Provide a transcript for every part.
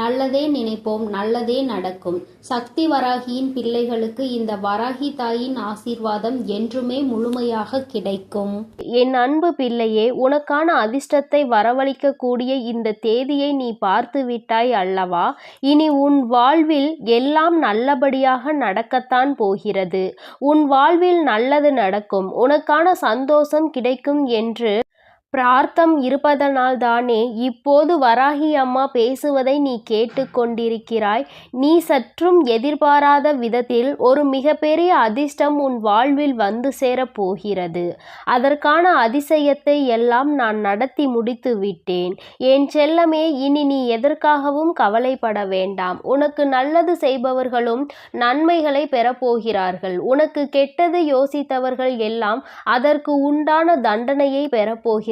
நல்லதே நினைப்போம் நல்லதே நடக்கும். சக்தி வராகியின் பிள்ளைகளுக்கு இந்த வராகி தாயின் ஆசீர்வாதம் என்றுமே முழுமையாக கிடைக்கும். என் அன்பு பிள்ளையே உனக்கான அதிர்ஷ்டத்தை வரவழைக்கக்கூடிய இந்த தேதியை நீ பார்த்து விட்டாய் அல்லவா? இனி உன் வாழ்வில் எல்லாம் நல்லபடியாக நடக்கத்தான் போகிறது. உன் வாழ்வில் நல்லது நடக்கும். உனக்கான சந்தோஷம் கிடைக்கும் என்று பிரார்த்தம் இருப்பதனால்தானே இப்போது வராகி அம்மா பேசுவதை நீ கேட்டுக்கொண்டிருக்கிறாய் நீ சற்றும் எதிர்பாராத விதத்தில் ஒரு மிகப்பெரிய அதிர்ஷ்டம் உன் வாழ்வில் வந்து சேரப் போகிறது. அதற்கான அதிசயத்தை எல்லாம் நான் நடத்தி முடித்து விட்டேன். என் செல்லமே இனி நீ எதற்காகவும் கவலைப்பட வேண்டாம். உனக்கு நல்லது செய்பவர்களும் நன்மைகளை பெறப்போகிறார்கள் உனக்கு கெட்டது யோசித்தவர்கள் எல்லாம் அதற்கு உண்டான தண்டனையை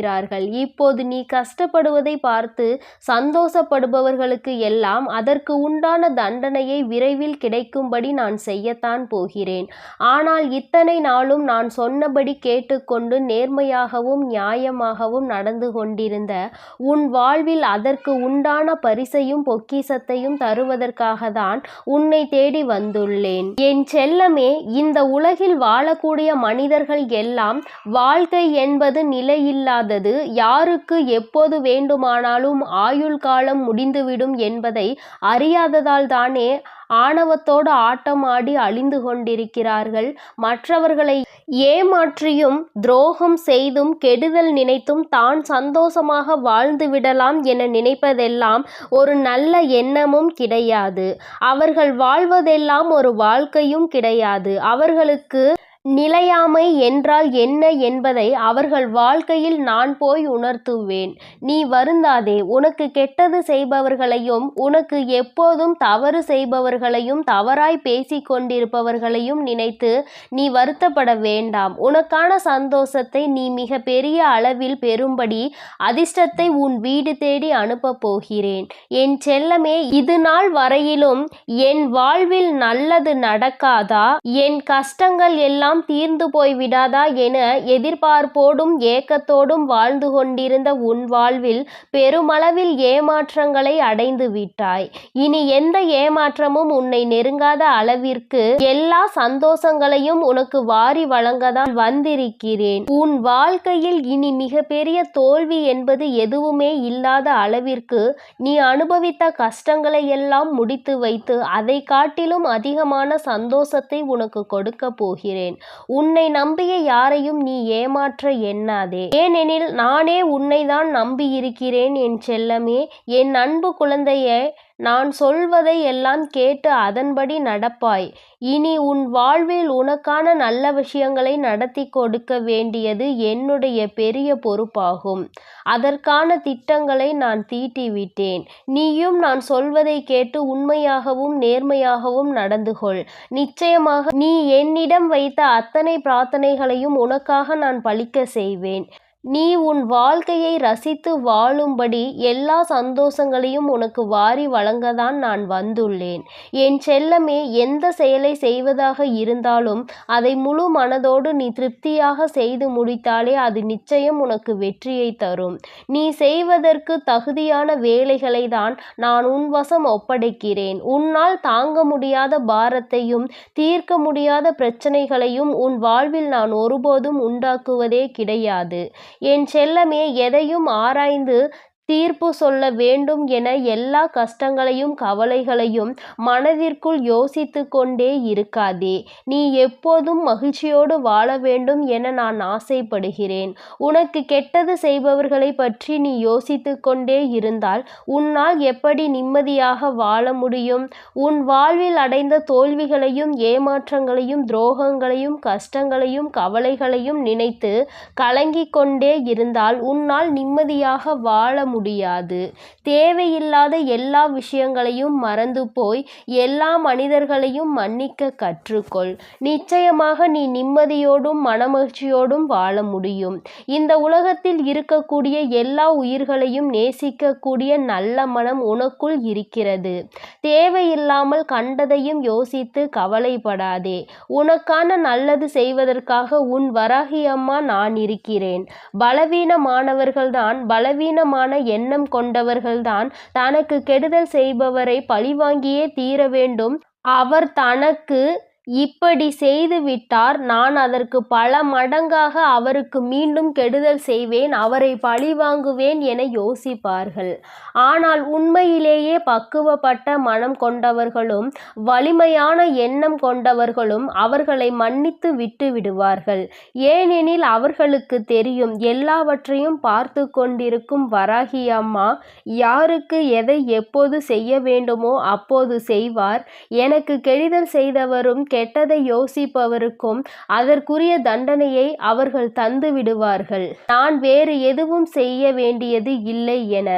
கொள்கிறார்கள் இப்போது நீ கஷ்டப்படுவதை பார்த்து சந்தோஷப்படுபவர்களுக்கு எல்லாம் அதற்கு உண்டான தண்டனையை விரைவில் கிடைக்கும்படி நான் செய்யத்தான் போகிறேன். ஆனால் இத்தனை நாளும் நான் சொன்னபடி கேட்டுக்கொண்டு நேர்மையாகவும் நியாயமாகவும் நடந்து கொண்டிருந்த உன் வாழ்வில் அதற்கு உண்டான பரிசையும் பொக்கிசத்தையும் தருவதற்காக தான் உன்னை தேடி வந்துள்ளேன். என் செல்லமே இந்த உலகில் வாழக்கூடிய மனிதர்கள் எல்லாம் வாழ்க்கை என்பது நிலையில்லாதது. யாருக்கு எப்போது வேண்டுமானாலும் ஆயுள் காலம் முடிந்துவிடும் என்பதை அறியாததால் தானே ஆணவத்தோடு ஆட்டமாடி அழிந்து கொண்டிருக்கிறார்கள். மற்றவர்களை ஏமாற்றியும் துரோகம் செய்தும் கெடுதல் நினைத்தும் தான் சந்தோஷமாக வாழ்ந்து விடலாம் என நினைப்பதெல்லாம் ஒரு நல்ல எண்ணமும் கிடையாது. அவர்கள் வாழ்வதெல்லாம் ஒரு வாழ்க்கையும் கிடையாது. அவர்களுக்கு நிலையாமை என்றால் என்ன என்பதை அவர்கள் வாழ்க்கையில் நான் போய் உணர்த்துவேன். நீ வருந்தாதே உனக்கு கெட்டது செய்பவர்களையும் உனக்கு எப்போதும் தவறு செய்பவர்களையும் தவறாய் பேசி கொண்டிருப்பவர்களையும் நினைத்து நீ வருத்தப்பட வேண்டாம். உனக்கான சந்தோஷத்தை நீ மிக பெரிய அளவில் பெறும்படி அதிர்ஷ்டத்தை உன் வீடு தேடி அனுப்பப் போகிறேன். என் செல்லமே இது நாள் வரையிலும் என் வாழ்வில் நல்லது நடக்காதா? என் கஷ்டங்கள் எல்லாம் எல்லாம் தீர்ந்து போய் விடாதா என எதிர்பார்ப்போடும் ஏக்கத்தோடும் வாழ்ந்து கொண்டிருந்த உன் வாழ்வில் பெருமளவில் ஏமாற்றங்களை அடைந்து விட்டாய். இனி எந்த ஏமாற்றமும் உன்னை நெருங்காத அளவிற்கு எல்லா சந்தோஷங்களையும் உனக்கு வாரி வழங்கதான் வந்திருக்கிறேன். உன் வாழ்க்கையில் இனி மிகப்பெரிய தோல்வி என்பது எதுவுமே இல்லாத அளவிற்கு நீ அனுபவித்த கஷ்டங்களை எல்லாம் முடித்து வைத்து அதை காட்டிலும் அதிகமான சந்தோஷத்தை உனக்கு கொடுக்க போகிறேன். உன்னை நம்பிய யாரையும் நீ ஏமாற்ற எண்ணாதே. ஏனெனில் நானே உன்னைதான் நம்பியிருக்கிறேன் என் செல்லமே. என் அன்பு குழந்தையை நான் சொல்வதை எல்லாம் கேட்டு அதன்படி நடப்பாய். இனி உன் வாழ்வில் உனக்கான நல்ல விஷயங்களை நடத்தி கொடுக்க வேண்டியது என்னுடைய பெரிய பொறுப்பாகும். அதற்கான திட்டங்களை நான் தீட்டிவிட்டேன். நீயும் நான் சொல்வதை கேட்டு உண்மையாகவும் நேர்மையாகவும் நடந்து கொள் நிச்சயமாக நீ என்னிடம் வைத்த அத்தனை பிரார்த்தனைகளையும் உனக்காக நான் பழிக்க செய்வேன். நீ உன் வாழ்க்கையை ரசித்து வாழும்படி எல்லா சந்தோஷங்களையும் உனக்கு வாரி வழங்கதான் நான் வந்துள்ளேன். என் செல்லமே எந்த செயலை செய்வதாக இருந்தாலும் அதை முழு மனதோடு நீ திருப்தியாக செய்து முடித்தாலே அது நிச்சயம் உனக்கு வெற்றியை தரும். நீ செய்வதற்கு தகுதியான வேலைகளை தான் நான் உன் வசம் ஒப்படைக்கிறேன். உன்னால் தாங்க முடியாத பாரத்தையும் தீர்க்க முடியாத பிரச்சனைகளையும் உன் வாழ்வில் நான் ஒருபோதும் உண்டாக்குவதே கிடையாது. என் செல்லமே எதையும் ஆராய்ந்து தீர்ப்பு சொல்ல வேண்டும் என எல்லா கஷ்டங்களையும் கவலைகளையும் மனதிற்குள் யோசித்து கொண்டே இருக்காதே. நீ எப்போதும் மகிழ்ச்சியோடு வாழ வேண்டும் என நான் ஆசைப்படுகிறேன். உனக்கு கெட்டது செய்பவர்களை பற்றி நீ யோசித்து கொண்டே இருந்தால் உன்னால் எப்படி நிம்மதியாக வாழ முடியும்? உன் வாழ்வில் அடைந்த தோல்விகளையும் ஏமாற்றங்களையும் துரோகங்களையும் கஷ்டங்களையும் கவலைகளையும் நினைத்து கலங்கிக் கொண்டே இருந்தால் உன்னால் நிம்மதியாக வாழ முடியாது. தேவையில்லாத எல்லா விஷயங்களையும் மறந்து போய் எல்லா மனிதர்களையும் மன்னிக்க கற்றுக்கொள். நிச்சயமாக நீ நிம்மதியோடும் மனமகிழ்ச்சியோடும் வாழ முடியும். இந்த உலகத்தில் இருக்கக்கூடிய எல்லா உயிர்களையும் நேசிக்கக்கூடிய நல்ல மனம் உனக்குள் இருக்கிறது. தேவையில்லாமல் கண்டதையும் யோசித்து கவலைப்படாதே. உனக்கான நல்லது செய்வதற்காக உன் வராகி அம்மா நான் இருக்கிறேன். பலவீனமானவர்கள்தான் பலவீனமான எண்ணம் கொண்டவர்கள்தான். தனக்கு கெடுதல் செய்பவரை பழிவாங்கியே தீர வேண்டும் அவர் தனக்கு இப்படி செய்து விட்டார். நான் அதற்கு பல மடங்காக அவருக்கு மீண்டும் கெடுதல் செய்வேன். அவரை பழிவாங்குவேன் என யோசிப்பார்கள். ஆனால் உண்மையிலேயே பக்குவப்பட்ட மனம் கொண்டவர்களும் வலிமையான எண்ணம் கொண்டவர்களும் அவர்களை மன்னித்து விட்டு விடுவார்கள். ஏனெனில் அவர்களுக்கு தெரியும் எல்லாவற்றையும் பார்த்து கொண்டிருக்கும் வராகி அம்மா யாருக்கு எதை எப்போது செய்ய வேண்டுமோ அப்போது செய்வார். எனக்கு கெடுதல் செய்தவரும் கெட்டதை யோசிப்பவருக்கும் அதற்குரிய தண்டனையை அவர்கள் தந்து விடுவார்கள். நான் வேறு எதுவும் செய்ய வேண்டியது இல்லை என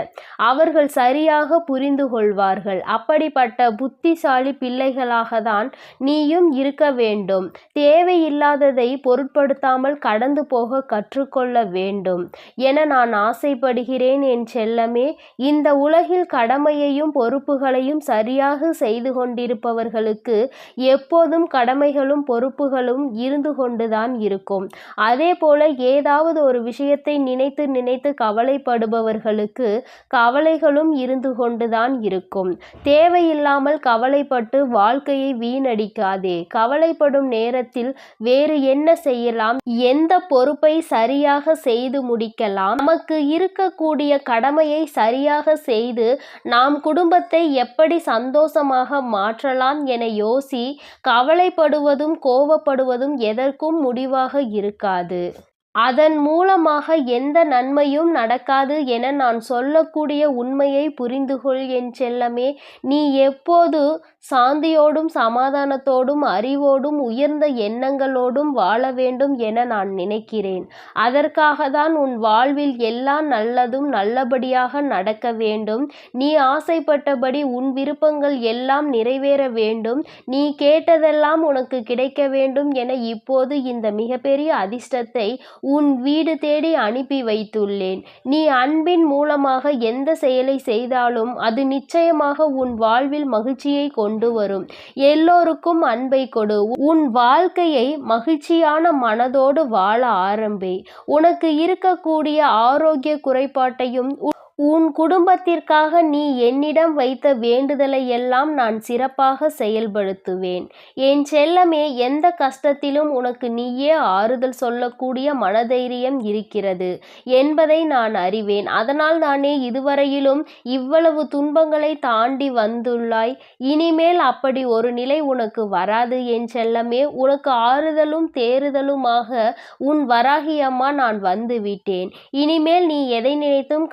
அவர்கள் சரியாக புரிந்து கொள்வார்கள். அப்படிப்பட்ட புத்திசாலி பிள்ளைகளாக தான் நீயும் இருக்க வேண்டும். தேவையில்லாததை பொருட்படுத்தாமல் கடந்து போக கற்றுக்கொள்ள வேண்டும் என நான் ஆசைப்படுகிறேன் என் செல்லமே. இந்த உலகில் கடமையையும் பொறுப்புகளையும் சரியாக செய்து கொண்டிருப்பவர்களுக்கு எப்போதும் கடமைகளும் பொறுப்புகளும் இருந்து கொண்டுதான் இருக்கும். அதே போல ஏதாவது ஒரு விஷயத்தை நினைத்து நினைத்து கவலைப்படுபவர்களுக்கு கவலைகளும் இருந்து கொண்டுதான் இருக்கும். தேவையில்லாமல் கவலைப்பட்டு வாழ்க்கையை வீணடிக்காதே. கவலைப்படும் நேரத்தில் வேறு என்ன செய்யலாம்? எந்த பொறுப்பை சரியாக செய்து முடிக்கலாம்? நமக்கு இருக்கக்கூடிய கடமையை சரியாக செய்து நாம் குடும்பத்தை எப்படி சந்தோஷமாக மாற்றலாம் என யோசி கவலை கவலைப்படுவதும் கோபப்படுவதும் எதற்கும் முடிவாக இருக்காது. அதன் மூலமாக எந்த நன்மையும் நடக்காது என நான் சொல்லக்கூடிய உண்மையை புரிந்துகொள் என் செல்லமே. நீ எப்போது சாந்தியோடும் சமாதானத்தோடும் அறிவோடும் உயர்ந்த எண்ணங்களோடும் வாழ வேண்டும் என நான் நினைக்கிறேன். அதற்காக தான் உன் வாழ்வில் எல்லா நல்லதும் நல்லபடியாக நடக்க வேண்டும். நீ ஆசைப்பட்டபடி உன் விருப்பங்கள் எல்லாம் நிறைவேற வேண்டும். நீ கேட்டதெல்லாம் உனக்கு கிடைக்க வேண்டும் என இப்போது இந்த மிகப்பெரிய அதிர்ஷ்டத்தை உன் வீடு தேடி அனுப்பி வைத்துள்ளேன். நீ அன்பின் மூலமாக எந்த செயலை செய்தாலும் அது நிச்சயமாக உன் வாழ்வில் மகிழ்ச்சியை கொண்டு வரும். எல்லோருக்கும் அன்பை கொடு. உன் வாழ்க்கையை மகிழ்ச்சியான மனதோடு வாழ ஆரம்பி. உனக்கு இருக்கக்கூடிய ஆரோக்கிய குறைபாட்டையும் உன் குடும்பத்திற்காக நீ என்னிடம் வைத்த வேண்டுதலை எல்லாம் நான் சிறப்பாக செயல்படுத்துவேன். என் செல்லமே எந்த கஷ்டத்திலும் உனக்கு நீயே ஆறுதல் சொல்லக்கூடிய மனதைரியம் இருக்கிறது என்பதை நான் அறிவேன். அதனால் தானே இதுவரையிலும் இவ்வளவு துன்பங்களை தாண்டி வந்துள்ளாய். இனிமேல் அப்படி ஒரு நிலை உனக்கு வராது என் செல்லமே. உனக்கு ஆறுதலும் தேறுதலுமாக உன் வராகியம்மா நான் வந்துவிட்டேன். இனிமேல் நீ எதை நினைத்தும்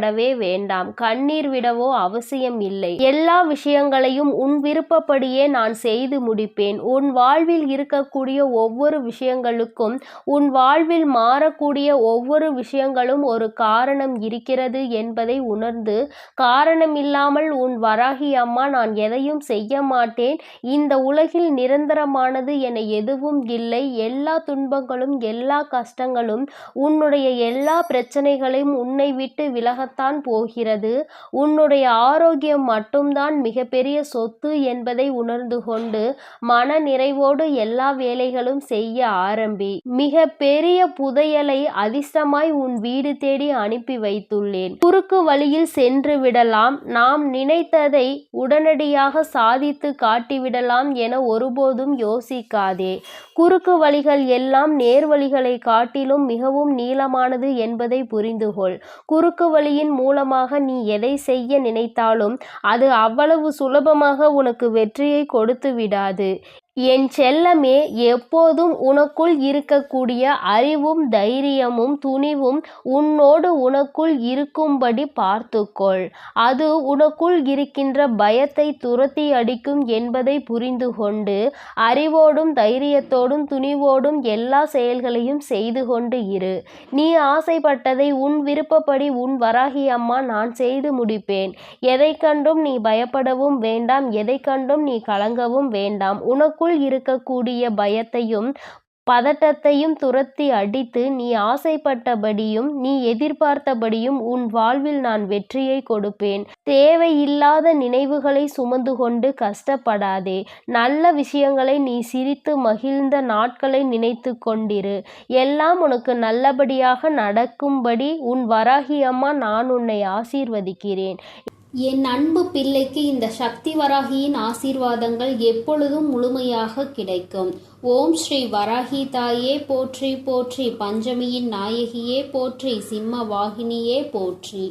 கவலைப்படவே வேண்டாம். கண்ணீர் விடவோ அவசியம் இல்லை. எல்லா விஷயங்களையும் உன் விருப்பப்படியே நான் செய்து முடிப்பேன். உன் வாழ்வில் இருக்கக்கூடிய ஒவ்வொரு விஷயங்களுக்கும் உன் வாழ்வில் மாறக்கூடிய ஒவ்வொரு விஷயங்களும் ஒரு காரணம் இருக்கிறது என்பதை உணர்ந்து காரணம் இல்லாமல் உன் வராகி அம்மா நான் எதையும் செய்ய மாட்டேன். இந்த உலகில் நிரந்தரமானது என எதுவும் இல்லை. எல்லா துன்பங்களும் எல்லா கஷ்டங்களும் உன்னுடைய எல்லா பிரச்சனைகளையும் உன்னை விட்டு விலக விலகத்தான் போகிறது. உன்னுடைய ஆரோக்கியம் மட்டும்தான் மிகப்பெரிய சொத்து என்பதை உணர்ந்து கொண்டு மன நிறைவோடு எல்லா வேலைகளும் செய்ய ஆரம்பி. மிக பெரிய புதையலை அதிர்ஷ்டமாய் உன் வீடு தேடி அனுப்பி வைத்துள்ளேன். குறுக்கு வழியில் சென்று விடலாம். நாம் நினைத்ததை உடனடியாக சாதித்து காட்டிவிடலாம் என ஒருபோதும் யோசிக்காதே. குறுக்கு வழிகள் எல்லாம் நேர்வழிகளை காட்டிலும் மிகவும் நீளமானது என்பதை புரிந்துகொள். குறுக்கு வழியின் மூலமாக நீ எதை செய்ய நினைத்தாலும் அது அவ்வளவு சுலபமாக உனக்கு வெற்றியை கொடுத்து விடாது. என் செல்லமே எப்போதும் உனக்குள் இருக்கக்கூடிய அறிவும் தைரியமும் துணிவும் உன்னோடு உனக்குள் இருக்கும்படி பார்த்துக்கொள். அது உனக்குள் இருக்கின்ற பயத்தை துரத்தி அடிக்கும் என்பதை புரிந்து கொண்டு அறிவோடும் தைரியத்தோடும் துணிவோடும் எல்லா செயல்களையும் செய்து கொண்டு இரு. நீ ஆசைப்பட்டதை உன் விருப்பப்படி உன் வராகி அம்மா நான் செய்து முடிப்பேன். எதை கண்டும் நீ பயப்படவும் வேண்டாம் எதை கண்டும் நீ கலங்கவும் வேண்டாம். உனக்கு உனக்குள் இருக்கக்கூடிய பயத்தையும் பதட்டத்தையும் துரத்தி அடித்து நீ ஆசைப்பட்டபடியும் நீ எதிர்பார்த்தபடியும் உன் வாழ்வில் நான் வெற்றியை கொடுப்பேன். தேவையில்லாத நினைவுகளை சுமந்து கொண்டு கஷ்டப்படாதே. நல்ல விஷயங்களை நீ சிரித்து மகிழ்ந்த நாட்களை நினைத்து கொண்டிரு. எல்லாம் உனக்கு நல்லபடியாக நடக்கும்படி உன் வராகி அம்மா நான் உன்னை ஆசீர்வதிக்கிறேன். என் அன்பு பிள்ளைக்கு இந்த சக்தி வராகியின் ஆசீர்வாதங்கள் எப்பொழுதும் முழுமையாக கிடைக்கும். ஓம் ஸ்ரீ வராகி தாயே போற்றி போற்றி பஞ்சமியின் நாயகியே போற்றி சிம்ம வாகினியே போற்றி.